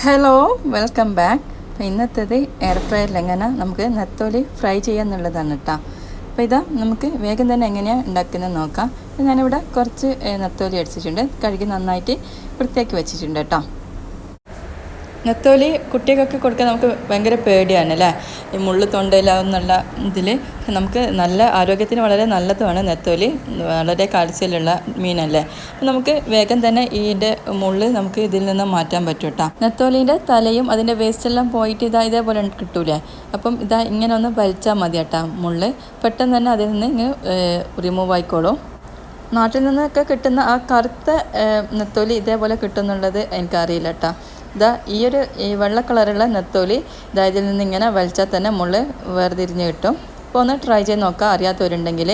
Hello welcome back അപ്പോൾ ഇന്നത്തേത് air ഫ്രയറിൽ എങ്ങനെ നമുക്ക് നെത്തോലി ഫ്രൈ ചെയ്യാന്നുള്ളതാണ് കേട്ടോ അപ്പോൾ ഇതാ നമുക്ക് വേഗം തന്നെ എങ്ങനെയാണ് ഉണ്ടാക്കുന്നത് നോക്കാം. ഞാനിവിടെ കുറച്ച് നെത്തോലി അടിച്ചിട്ടുണ്ട്. കഴുകി നന്നായിട്ട് വൃത്തിയാക്കി വെച്ചിട്ടുണ്ട് കേട്ടോ നെത്തോലി കുട്ടികൾക്കൊക്കെ കൊടുക്കാൻ നമുക്ക് ഭയങ്കര പേടിയാണ് അല്ലേ? ഈ മുള്ളു തൊണ്ടയിലാവുന്നുള്ള ഇതിൽ നമുക്ക് നല്ല ആരോഗ്യത്തിന് വളരെ നല്ലതുമാണ് നെത്തോലി വളരെ കാൽസ്യമുള്ള മീനല്ലേ? അപ്പം നമുക്ക് വേഗം തന്നെ ഇതിന്റെ മുള്ള് നമുക്ക് ഇതിൽ നിന്ന് മാറ്റാൻ പറ്റും കേട്ടോ നെത്തോലീന്റെ തലയും അതിന്റെ വേസ്റ്റെല്ലാം പോയിട്ട് ഇതാ ഇതേപോലെ കിട്ടൂലേ? അപ്പം ഇതാ ഇങ്ങനെ ഒന്ന് വലിച്ചാൽ മതി കേട്ടോ മുള്ള്. പെട്ടെന്ന് തന്നെ അതിൽ നിന്ന് ഇങ്ങ് റിമൂവ് ആയിക്കോളും. നാട്ടിൽ നിന്നൊക്കെ കിട്ടുന്ന ആ കറുത്ത നെത്തോലി ഇതേപോലെ കിട്ടുന്നുള്ളത് എനിക്കറിയില്ല കേട്ടോ ഇതാ ഈ ഒരു ഈ വെള്ള കളറുള്ള നെത്തോലി ഇതാ ഇതിൽ നിന്ന് ഇങ്ങനെ വലിച്ചാൽ തന്നെ മുള്ള് വേർതിരിഞ്ഞ് കിട്ടും. അപ്പോൾ ഒന്ന് ട്രൈ ചെയ്ത് നോക്കാം അറിയാത്തവരുണ്ടെങ്കിൽ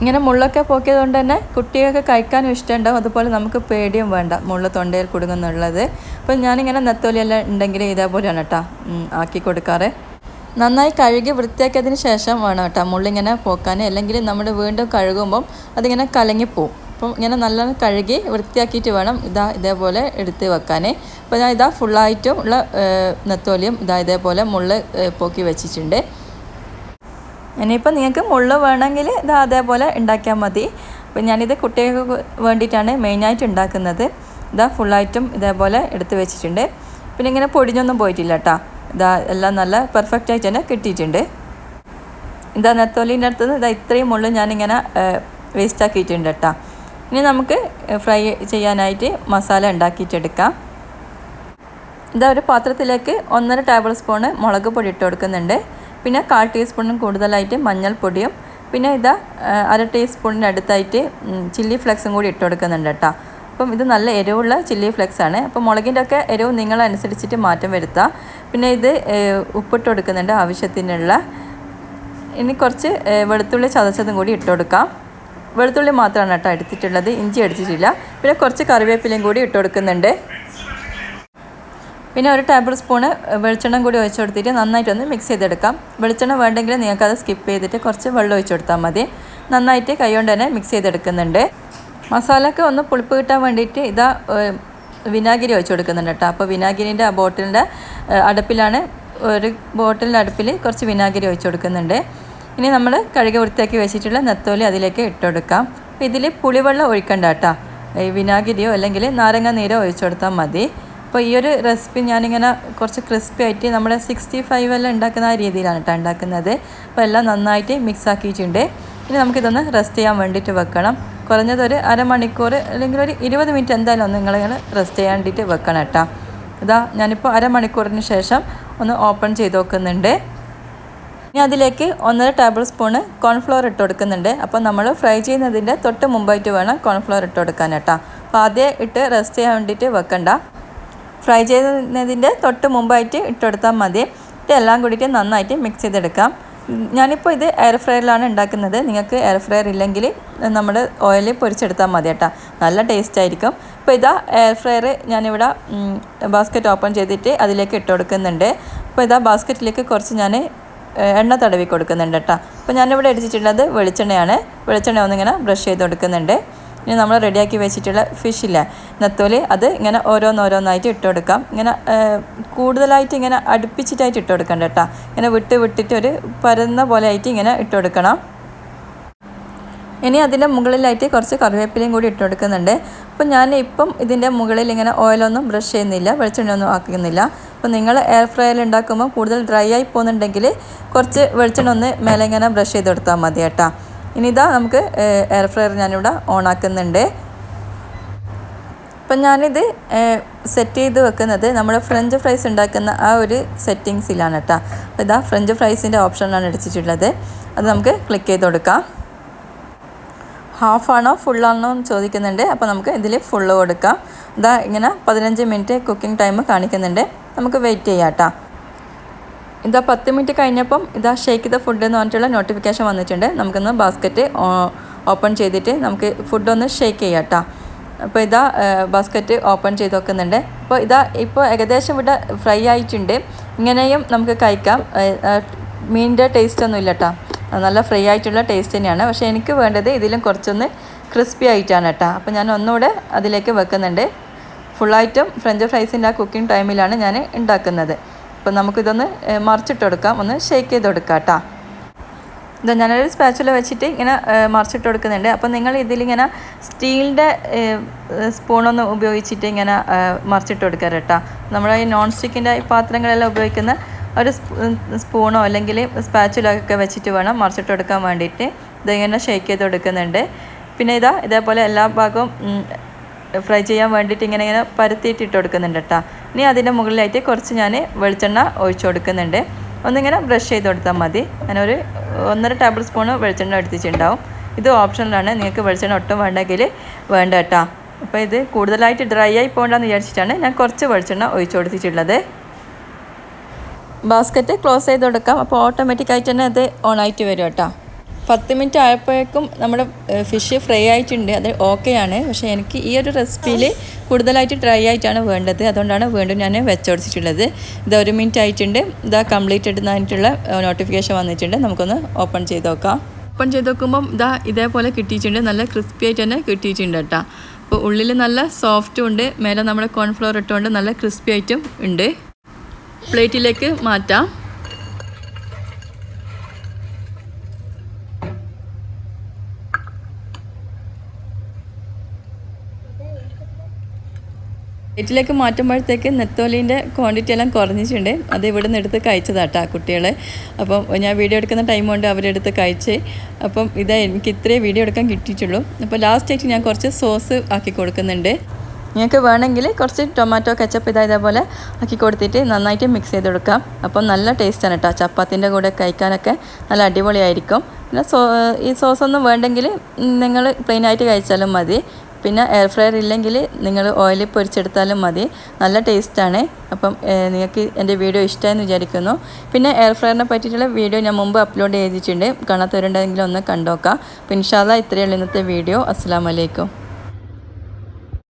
ഇങ്ങനെ മുള്ളൊക്കെ പോക്കിയത് കൊണ്ട് തന്നെ കുട്ടികൾക്ക് കഴിക്കാനും ഇഷ്ടമുണ്ടാവും. അതുപോലെ നമുക്ക് പേടിയും വേണ്ട മുള്ള തൊണ്ടയിൽ കുടുങ്ങുന്നുള്ളത്. അപ്പോൾ ഞാനിങ്ങനെ നെത്തോലിയെല്ലാം ഉണ്ടെങ്കിൽ ഇതേപോലെയാണ് കേട്ടോ ആക്കി കൊടുക്കാറ്. നന്നായി കഴുകി വൃത്തിയാക്കിയതിന് ശേഷം വേണം കേട്ടോ മുള്ളിങ്ങനെ പോക്കാൻ അല്ലെങ്കിൽ നമ്മൾ വീണ്ടും കഴുകുമ്പം അതിങ്ങനെ കലങ്ങിപ്പോവും. അപ്പം ഇങ്ങനെ നല്ലോണം കഴുകി വൃത്തിയാക്കിയിട്ട് വേണം ഇതാ ഇതേപോലെ എടുത്ത് വെക്കാനേ. അപ്പോൾ ഞാൻ ഇതാ ഫുള്ളായിട്ടും ഉള്ള നെത്തോലിയും ഇതാ ഇതേപോലെ മുള്ള് പോക്കി വെച്ചിട്ടുണ്ട്. ഇനിയിപ്പോൾ നിങ്ങൾക്ക് മുള്ള് വേണമെങ്കിൽ ഇതാ അതേപോലെ ഉണ്ടാക്കിയാൽ മതി. അപ്പം ഞാനിത് കുട്ടികൾക്ക് വേണ്ടിയിട്ടാണ് മെയിനായിട്ട് ഉണ്ടാക്കുന്നത്. ഇതാ ഫുള്ളായിട്ടും ഇതേപോലെ എടുത്ത് വെച്ചിട്ടുണ്ട്. പിന്നെ ഇങ്ങനെ പൊടിഞ്ഞൊന്നും പോയിട്ടില്ല കേട്ടോ. ഇതാ എല്ലാം നല്ല പെർഫെക്റ്റ് ആയിട്ട് തന്നെ കിട്ടിയിട്ടുണ്ട്. ഇതാ നെത്തോലിന്റെ അടുത്ത് ഇതാ ഇത്രയും മുള്ളു ഞാനിങ്ങനെ വേസ്റ്റ് ആക്കിയിട്ടുണ്ട് കേട്ടോ. ഇനി നമുക്ക് ഫ്രൈ ചെയ്യാനായിട്ട് മസാല ഉണ്ടാക്കിയിട്ടെടുക്കാം. ഇതാ ഒരു പാത്രത്തിലേക്ക് ഒന്നര ടേബിൾ സ്പൂണ് മുളക് പൊടി ഇട്ട് കൊടുക്കുന്നുണ്ട്. പിന്നെ കാൽ ടീസ്പൂണും കൂടുതലായിട്ട് മഞ്ഞൾപ്പൊടിയും പിന്നെ ഇതാ അര ടീസ്പൂണിനടുത്തായിട്ട് ചില്ലി ഫ്ലെക്സും കൂടി ഇട്ട് കൊടുക്കുന്നുണ്ട് കേട്ടോ. അപ്പം ഇത് നല്ല എരിവുള്ള ചില്ലി ഫ്ലെക്സ് ആണ് അപ്പം മുളകിന്റെ ഒക്കെ എരിവ് നിങ്ങളനുസരിച്ചിട്ട് മാറ്റം വരുത്താം. പിന്നെ ഇത് ഉപ്പിട്ട് കൊടുക്കുന്നുണ്ട് ആവശ്യത്തിനുള്ള. ഇനി കുറച്ച് വെളുത്തുള്ളി ചതച്ചതും കൂടി ഇട്ട് കൊടുക്കാം. വെളുത്തുള്ളി മാത്രമാണ് കേട്ടോ എടുത്തിട്ടുള്ളത് ഇഞ്ചി അടിച്ചിട്ടില്ല പിന്നെ കുറച്ച് കറിവേപ്പിലയും കൂടി ഇട്ട് കൊടുക്കുന്നുണ്ട്. പിന്നെ ഒരു ടേബിൾ സ്പൂണ് വെളിച്ചെണ്ണം കൂടി ഒഴിച്ചു കൊടുത്തിട്ട് നന്നായിട്ടൊന്ന് മിക്സ് ചെയ്തെടുക്കാം. വെളിച്ചെണ്ണ വേണ്ടെങ്കിൽ നിങ്ങൾക്കത് സ്കിപ്പ് ചെയ്തിട്ട് കുറച്ച് വെള്ളം ഒഴിച്ചു കൊടുത്താൽ മതി. നന്നായിട്ട് കൈകൊണ്ട് തന്നെ മിക്സ് ചെയ്തെടുക്കുന്നുണ്ട്. മസാലയ്ക്ക് ഒന്ന് പുളിപ്പ് കിട്ടാൻ വേണ്ടിയിട്ട് ഇതാ വിനാഗിരി ഒഴിച്ചു കൊടുക്കുന്നുണ്ട് കേട്ടോ. അപ്പോൾ വിനാഗിരിന്റെ ആ ബോട്ടിലിന്റെ അടുപ്പിലാണ് ഒരു ബോട്ടിലിന്റെ അടുപ്പിൽ കുറച്ച് വിനാഗിരി ഒഴിച്ചു കൊടുക്കുന്നുണ്ട്. ഇനി നമ്മൾ കഴുകി വൃത്തിയാക്കി വെച്ചിട്ടുള്ള നെത്തോലി അതിലേക്ക് ഇട്ടെടുക്കാം. കൊടുക്കാം അപ്പോൾ ഇതിൽ പുളിവെള്ളം ഒഴിക്കണ്ട കേട്ടോ. ഈ വിനാഗിരിയോ അല്ലെങ്കിൽ നാരങ്ങ നീരോ ഒഴിച്ചു കൊടുത്താൽ മതി. അപ്പോൾ ഈ ഒരു റെസിപ്പി ഞാനിങ്ങനെ കുറച്ച് ക്രിസ്പി ആയിട്ട് നമ്മുടെ സിക്സ്റ്റി ഫൈവ് എല്ലാം ഉണ്ടാക്കുന്ന ആ രീതിയിലാണ് കേട്ടോ ഉണ്ടാക്കുന്നത്. അപ്പോൾ എല്ലാം നന്നായിട്ട് മിക്സ് ആക്കിയിട്ടുണ്ട്. ഇനി നമുക്കിതൊന്ന് റെസ്റ്റ് ചെയ്യാൻ വേണ്ടിയിട്ട് വെക്കണം. കുറഞ്ഞത് ഒരു അരമണിക്കൂർ അല്ലെങ്കിൽ ഒരു ഇരുപത് മിനിറ്റ് എന്തായാലും ഒന്ന് നിങ്ങളിങ്ങനെ റെസ്റ്റ് ചെയ്യാൻ വേണ്ടിയിട്ട് വെക്കണം കേട്ടോ. ഇതാ ഞാനിപ്പോൾ അരമണിക്കൂറിന് ശേഷം ഒന്ന് ഓപ്പൺ ചെയ്ത് നോക്കുന്നുണ്ട്. ഇനി അതിലേക്ക് ഒന്നര ടേബിൾ സ്പൂണ് കോൺഫ്ലോർ ഇട്ട് കൊടുക്കുന്നുണ്ട്. അപ്പോൾ നമ്മൾ ഫ്രൈ ചെയ്യുന്നതിന്റെ തൊട്ട് മുമ്പായിട്ട് വേണം കോൺഫ്ലോർ ഇട്ട് കൊടുക്കാൻ കേട്ടോ. അപ്പോൾ ആദ്യം ഇട്ട് റെസ്റ്റ് ചെയ്യാൻ വേണ്ടിയിട്ട് വെക്കണ്ട. ഫ്രൈ ചെയ്യുന്നതിന്റെ തൊട്ട് മുമ്പായിട്ട് ഇട്ട് കൊടുത്താൽ മതി. ഇതെല്ലാം കൂടിയിട്ട് നന്നായിട്ട് മിക്സ് ചെയ്തെടുക്കാം. ഞാനിപ്പോൾ ഇത് എയർ ഫ്രയറിലാണ് ഉണ്ടാക്കുന്നത്. നിങ്ങൾക്ക് എയർ ഫ്രയർ ഇല്ലെങ്കിൽ നമ്മുടെ ഓയിലിൽ പൊരിച്ചെടുത്താൽ മതി കേട്ടോ. നല്ല ടേസ്റ്റ് ആയിരിക്കും. അപ്പോൾ ഇതാ എയർ ഫ്രയർ ഞാനിവിടെ ബാസ്ക്കറ്റ് ഓപ്പൺ ചെയ്തിട്ട് അതിലേക്ക് ഇട്ട് കൊടുക്കുന്നുണ്ട്. അപ്പോൾ ഇതാ ബാസ്ക്കറ്റിലേക്ക് കുറച്ച് ഞാൻ എണ്ണ തടവി കൊടുക്കുന്നുണ്ട് കേട്ടോ. അപ്പോൾ ഞാനിവിടെ അടിച്ചിട്ടുള്ളത് വെളിച്ചെണ്ണയാണ്. വെളിച്ചെണ്ണ ഒന്നിങ്ങനെ ബ്രഷ് ചെയ്ത് കൊടുക്കുന്നുണ്ട്. ഇനി നമ്മൾ റെഡിയാക്കി വെച്ചിട്ടുള്ള ഫിഷില്ല നത്തോലി അത് ഇങ്ങനെ ഓരോന്നോരോന്നായിട്ട് ഇട്ട് കൊടുക്കാം. ഇങ്ങനെ കൂടുതലായിട്ട് ഇങ്ങനെ അടുപ്പിച്ചിട്ടായിട്ട് ഇട്ട് കൊടുക്കണ്ട കേട്ടോ. ഇങ്ങനെ വിട്ട് വിട്ടിട്ട് ഒരു പരന്ന പോലെ ആയിട്ട് ഇങ്ങനെ ഇട്ട് കൊടുക്കണം. ഇനി അതിന്റെ മുകളിലായിട്ട് കുറച്ച് കറിവേപ്പിലയും കൂടി ഇട്ട് കൊടുക്കുന്നുണ്ട്. അപ്പോൾ ഞാൻ ഇപ്പം ഇതിന്റെ മുകളിൽ ഇങ്ങനെ ഓയിലൊന്നും ബ്രഷ് ചെയ്യുന്നില്ല വെളിച്ചെണ്ണയൊന്നും ആക്കുന്നില്ല. അപ്പോൾ നിങ്ങൾ എയർ ഫ്രയറിൽ ഉണ്ടാക്കുമ്പോൾ കൂടുതൽ ഡ്രൈ ആയി പോകുന്നുണ്ടെങ്കിൽ കുറച്ച് വെളിച്ചെണ്ണ ഒന്ന് മേലെ ഇങ്ങനെ ബ്രഷ് ചെയ്ത് കൊടുത്താൽ മതി കേട്ടോ. ഇനി ഇതാ നമുക്ക് എയർ ഫ്രയർ ഞാനിവിടെ ഓൺ ആക്കുന്നുണ്ട്. അപ്പം ഞാനിത് സെറ്റ് ചെയ്ത് വെക്കുന്നത് നമ്മുടെ ഫ്രഞ്ച് ഫ്രൈസ് ഉണ്ടാക്കുന്ന ആ ഒരു സെറ്റിങ്സിലാണ് കേട്ടോ. അപ്പോൾ ഇതാ ഫ്രഞ്ച് ഫ്രൈസിന്റെ ഓപ്ഷനാണ് അടിച്ചിട്ടുള്ളത് അത് നമുക്ക് ക്ലിക്ക് ചെയ്ത് കൊടുക്കാം. ഹാഫാണോ ഫുള്ളാണോ എന്ന് ചോദിക്കുന്നുണ്ട്. അപ്പോൾ നമുക്ക് ഇതിൽ ഫുള്ള് കൊടുക്കാം. ഇതാ ഇങ്ങനെ പതിനഞ്ച് മിനിറ്റ് കുക്കിംഗ് ടൈം കാണിക്കുന്നുണ്ട്. നമുക്ക് വെയിറ്റ് ചെയ്യാം കേട്ടോ ഇതാ പത്ത് മിനിറ്റ് കഴിഞ്ഞപ്പം ഇതാ ഷേക്ക് ദ ഫുഡ് എന്ന് പറഞ്ഞിട്ടുള്ള നോട്ടിഫിക്കേഷൻ വന്നിട്ടുണ്ട്. നമുക്കൊന്ന് ബാസ്ക്കറ്റ് ഓപ്പൺ ചെയ്തിട്ട് നമുക്ക് ഫുഡ് ഒന്ന് ഷേക്ക് ചെയ്യാം കേട്ടോ അപ്പോൾ ഇതാ ബാസ്ക്കറ്റ് ഓപ്പൺ ചെയ്ത് വെക്കുന്നുണ്ട്. അപ്പോൾ ഇതാ ഇപ്പോൾ ഏകദേശം ഇവിടെ ഫ്രൈ ആയിട്ടുണ്ട്. ഇങ്ങനെയും നമുക്ക് കഴിക്കാം. മീനിന്റെ ടേസ്റ്റ് ഒന്നും ഇല്ല കേട്ടോ നല്ല ഫ്രൈ ആയിട്ടുള്ള ടേസ്റ്റ് തന്നെയാണ്. പക്ഷേ എനിക്ക് വേണ്ടത് ഇതിലും കുറച്ചൊന്ന് ക്രിസ്പി ആയിട്ടാണ് കേട്ടോ അപ്പോൾ ഞാൻ ഒന്നുകൂടെ അതിലേക്ക് വെക്കുന്നുണ്ട്. ഫുള്ളായിട്ടും ഫ്രഞ്ച് ഫ്രൈസിന്റെ ആ കുക്കിംഗ് ടൈമിലാണ് ഞാൻ ഉണ്ടാക്കുന്നത് അപ്പോൾ നമുക്കിതൊന്ന് മറിച്ചിട്ട് കൊടുക്കാം. ഒന്ന് ഷേക്ക് ചെയ്ത് കൊടുക്കാം കേട്ടോ ഇതാ ഞാനൊരു സ്പാച്ചുല വെച്ചിട്ട് ഇങ്ങനെ മറിച്ചിട്ട് കൊടുക്കുന്നുണ്ട്. അപ്പോൾ നിങ്ങൾ ഇതിലിങ്ങനെ സ്റ്റീലിന്റെ സ്പൂണൊന്നും ഉപയോഗിച്ചിട്ട് ഇങ്ങനെ മറിച്ചിട്ട് കൊടുക്കുക കേട്ടോ നമ്മുടെ ഈ നോൺ സ്റ്റിക്കിന്റെ പാത്രങ്ങളെല്ലാം ഉപയോഗിക്കുന്ന ഒരു സ്പൂണോ അല്ലെങ്കിൽ സ്പാച്ചുലൊക്കെ വെച്ചിട്ട് വേണം മറിച്ചിട്ട് കൊടുക്കാൻ വേണ്ടിയിട്ട്. ഇതിങ്ങനെ ഷേക്ക് ചെയ്ത് കൊടുക്കുന്നുണ്ട്. പിന്നെ ഇതാ ഇതേപോലെ എല്ലാ ഭാഗവും ഫ്രൈ ചെയ്യാൻ വേണ്ടിയിട്ട് ഇങ്ങനെ ഇങ്ങനെ പരത്തിയിട്ട് ഇട്ട് കൊടുക്കുന്നുണ്ട് കേട്ടോ ഇനി അതിന്റെ മുകളിലായിട്ട് കുറച്ച് ഞാൻ വെളിച്ചെണ്ണ ഒഴിച്ചു കൊടുക്കുന്നുണ്ട്. ഒന്നിങ്ങനെ ബ്രഷ് ചെയ്ത് കൊടുത്താൽ മതി. ഞാനൊരു ഒന്നര ടേബിൾ സ്പൂൺ വെളിച്ചെണ്ണ എടുത്തിട്ടുണ്ടാവും. ഇത് ഓപ്ഷനിലാണ് നിങ്ങൾക്ക് വെളിച്ചെണ്ണ ഒട്ടും വേണ്ടെങ്കിൽ വേണ്ട കേട്ടോ അപ്പോൾ ഇത് കൂടുതലായിട്ട് ഡ്രൈ ആയി പോകണ്ടെന്ന് വിചാരിച്ചിട്ടാണ് ഞാൻ കുറച്ച് വെളിച്ചെണ്ണ ഒഴിച്ചു കൊടുത്തിട്ടുള്ളത്. ബാസ്ക്കറ്റ് ക്ലോസ് ചെയ്ത് കൊടുക്കാം. അപ്പോൾ ഓട്ടോമാറ്റിക്കായിട്ട് തന്നെ അത് ഓൺ ആയിട്ട് വരും കേട്ടോ. പത്ത് മിനിറ്റ് ആയപ്പോഴേക്കും നമ്മുടെ ഫിഷ് ഫ്രൈ ആയിട്ടുണ്ട്. അത് ആണ്. പക്ഷേ എനിക്ക് ഈ ഒരു റെസിപ്പിയിൽ കൂടുതലായിട്ട് ഡ്രൈ ആയിട്ടാണ് വേണ്ടത്. അതുകൊണ്ടാണ് വീണ്ടും ഞാൻ വെച്ചോടിച്ചിട്ടുള്ളത്. ഇത് ഒരു മിനിറ്റ് ആയിട്ടുണ്ട്. ഇതാ കംപ്ലീറ്റ് എടുത്തതായിട്ടുള്ള നോട്ടിഫിക്കേഷൻ വന്നിട്ടുണ്ട്. നമുക്കൊന്ന് ഓപ്പൺ ചെയ്ത് നോക്കാം. ഓപ്പൺ ചെയ്ത് നോക്കുമ്പം ഇതാ ഇതേപോലെ കിട്ടിയിട്ടുണ്ട്. നല്ല ക്രിസ്പി ആയിട്ട് തന്നെ കിട്ടിയിട്ടുണ്ട് കേട്ടോ. അപ്പോൾ ഉള്ളിൽ നല്ല സോഫ്റ്റും ഉണ്ട്. മേലെ നമ്മുടെ കോൺഫ്ലോർ ഇട്ടുകൊണ്ട് നല്ല ക്രിസ്പി ആയിട്ടും ഉണ്ട്. പ്ലേറ്റിലേക്ക് മാറ്റാം. പ്ലേറ്റിലേക്ക് മാറ്റുമ്പോഴത്തേക്ക് നെത്തോലീന്റെ ക്വാണ്ടിറ്റി എല്ലാം കുറഞ്ഞിട്ടുണ്ട്. അത് ഇവിടെ നിന്ന് എടുത്ത് കഴിച്ചതാട്ടാ കുട്ടികളെ. അപ്പം ഞാൻ വീഡിയോ എടുക്കുന്ന ടൈം കൊണ്ട് അവരെടുത്ത് കഴിച്ച് അപ്പം ഇതാ എനിക്ക് ഇത്രേ വീഡിയോ എടുക്കാൻ കിട്ടിയിട്ടുള്ളൂ. അപ്പോൾ ലാസ്റ്റ് ആയിട്ട് ഞാൻ കുറച്ച് സോസ് ആക്കി കൊടുക്കുന്നുണ്ട്. നിങ്ങൾക്ക് വേണമെങ്കിൽ കുറച്ച് ടൊമാറ്റോ കെച്ചപ്പ് ഇതാ ഇതേപോലെ ആക്കി കൊടുത്തിട്ട് നന്നായിട്ട് മിക്സ് ചെയ്ത് കൊടുക്കാം അപ്പം നല്ല ടേസ്റ്റാണ് കേട്ടോ ചപ്പാത്തിന്റെ കൂടെ കഴിക്കാനൊക്കെ നല്ല അടിപൊളിയായിരിക്കും. പിന്നെ സോ ഈ സോസൊന്നും വേണ്ടെങ്കിൽ നിങ്ങൾ പ്ലെയിനായിട്ട് കഴിച്ചാലും മതി. പിന്നെ എയർ ഫ്രയർ ഇല്ലെങ്കിൽ നിങ്ങൾ ഓയിലിൽ പൊരിച്ചെടുത്താലും മതി. നല്ല ടേസ്റ്റാണ് അപ്പം നിങ്ങൾക്ക് എന്റെ വീഡിയോ ഇഷ്ടമായെന്ന് വിചാരിക്കുന്നു. പിന്നെ എയർ ഫ്രയറിനെ പറ്റിയിട്ടുള്ള വീഡിയോ ഞാൻ മുമ്പ് അപ്ലോഡ് ചെയ്തിട്ടുണ്ട്. കാണാത്തവരുണ്ടെങ്കിൽ ഒന്ന് കണ്ടോക്കാം. ഇൻഷാല്ല ഇത്രയുള്ള ഇന്നത്തെ വീഡിയോ. അസ്സാം വലൈക്കും